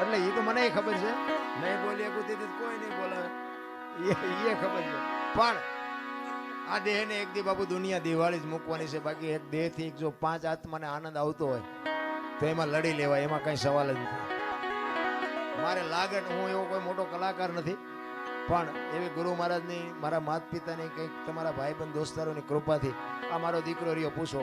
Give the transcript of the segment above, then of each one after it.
એટલે એ તો મને ખબર છે. નહીં બોલી શકું તેથી કોઈ નહીં બોલાવે એ એ ખબર છે. પણ આ દેહને એક દી બાપુ દુનિયા દિવાળી જ મૂકવાની છે. બાકી એક દેહથી જો પાંચ આત્માને આનંદ આવતો હોય તો એમાં લડી લેવાય. એમાં કઈ સવાલ જ નથી. મારે લાગે હું એવો કોઈ મોટો કલાકાર નથી. પણ એવી ગુરુ મહારાજની મારા માતા પિતાની કંઈક તમારા ભાઈબંધ દોસ્તારોની કૃપાથી આ મારો દીકરો રહ્યો. પૂછો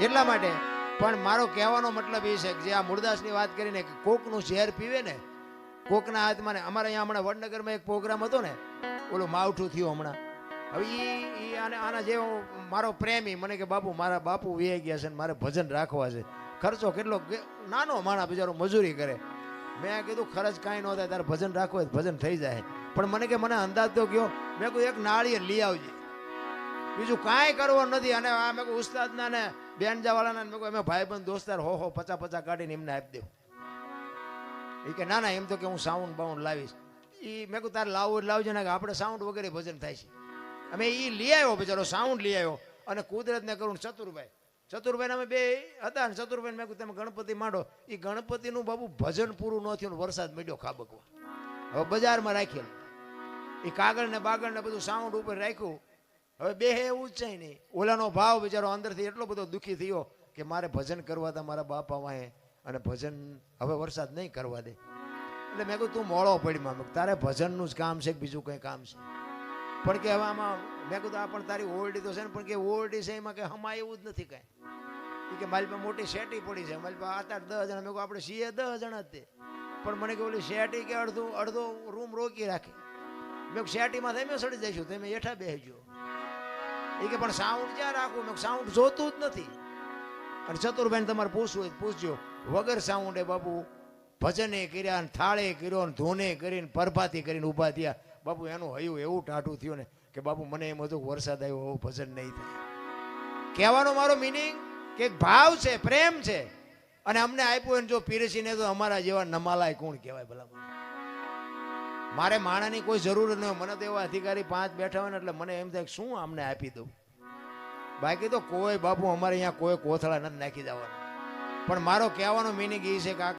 એટલા માટે. પણ મારો કહેવાનો મતલબ એ છે કે જે આ મૂળદાસની વાત કરીને કોકનું ઝેર પીવે ને, કોકના હાથમાં ને, અમારે અહીંયા હમણાં વડનગરમાં એક પ્રોગ્રામ હતો ને, ઓલું માવઠું થયું હમણાં. હવે એ એ આને, આના જે મારો પ્રેમી, મને કે બાપુ, મારા બાપુ વ્યાઈ ગયા છે ને, મારે ભજન રાખવા છે. ખર્ચો કેટલો નાનો માણા બિચારો મજૂરી કરે. મેં કીધું, ખર્ચ કાંઈ ન થાય, તારે ભજન રાખવું ભજન થઈ જાય. પણ મને કે, મને અંદાજ તો ગયો મેં કહ્યું એક નાળિયેર લઈ આવજે. બીજું કાંઈ કરવું નથી. અને આ મેં ઉસ્તાદના ને બેનજાવાળાના ને મેં અમે ભાઈબંધ દોસ્તાર હો હો પચા પચા કાઢીને એમને આપી દેવું. એ કે, ના ના, એમ તો કે હું સાઉન્ડ બાઉન્ડ લાવીશ. એ મેં કહું, તારે લાવવું લાવજો ને કે આપણે સાઉન્ડ વગેરે ભજન થાય છે. અમે એ લઈ આવ્યો બિચારો સાઉન્ડ લઈ આવ્યો. અને કુદરતને કરું ચતુરભાઈ. ચતુરભાઈ અમે બે હતા ને ચતુરભાઈ મેં કહ્યું તમે ગણપતિ માંડો. એ ગણપતિનું બાબુ ભજન પૂરું ન થયું વરસાદ મળ્યો ખાબકવા. હવે બજારમાં રાખ્યો એ કાગળ ને બાગળ ને બધું સાઉન્ડ ઉપર રાખ્યું. હવે બે એવું જ છે નહીં ઓલાનો ભાવ બિચારો અંદરથી એટલો બધો દુઃખી થયો કે મારે ભજન કરવા હતા મારા બાપા વાંહે અને ભજન હવે વરસાદ નહીં કરવા દે. એટલે મેં કહ્યું તું મોડો પડીમાં મેં તારે ભજનનું જ કામ છે કે બીજું કંઈ કામ છે? પણ કે હવે આમાં મેં કીધું, આ પણ તારી ઓરડી તો છે ને, પણ કે ઓરડી છે એમાં કે હમા એવું જ નથી કાંઈ. કે મારી પાસે મોટી શેટી પડી છે. મારી પાસે આઠ આઠ દસ જણા. મેં કહ્યું આપણે સીએ દસ જણા તે. પણ મને કે ઓલી શેટી કે અડધું અડધો રૂમ રોકી રાખી. મેં શેટીમાં તમે સડી જઈશું, તમે હેઠા બેસજો એ કે, પણ સાઉન્ડ ક્યાં રાખવું મેં સાઉન્ડ જોતું જ નથી. અને ચતુરભાઈ તમારે પૂછવું હોય પૂછજો. વગર સાઉન્ડે બાપુ, ભજને કર્યા ને થાળે કર્યો ને ધૂને કરીને પરભાતી કરીને ઊભા થયા. બાપુ, એનું હયું એવું ટાઢું થયું ને કે, બાપુ, મને એમ હતું વરસાદ આવ્યો એવું ભજન નહીં થાય. કહેવાનો મારો મિનિંગ કે ભાવ છે, પ્રેમ છે. અને અમને આપ્યું જો પીરસીને તો અમારા જેવા નમાલાય કોણ કહેવાય ભલા? મારે માણાની કોઈ જરૂર ન હોય. મને તો એવા અધિકારી પાંચ બેઠા હોય ને એટલે મને એમ થાય શું અમને આપી દઉં? બાકી તો કોઈ બાપુ અમારે અહીંયા કોઈ કોથળા નથી નાખી દેવાના. પણ મારો કહેવાનો મિનિંગ એ છે કે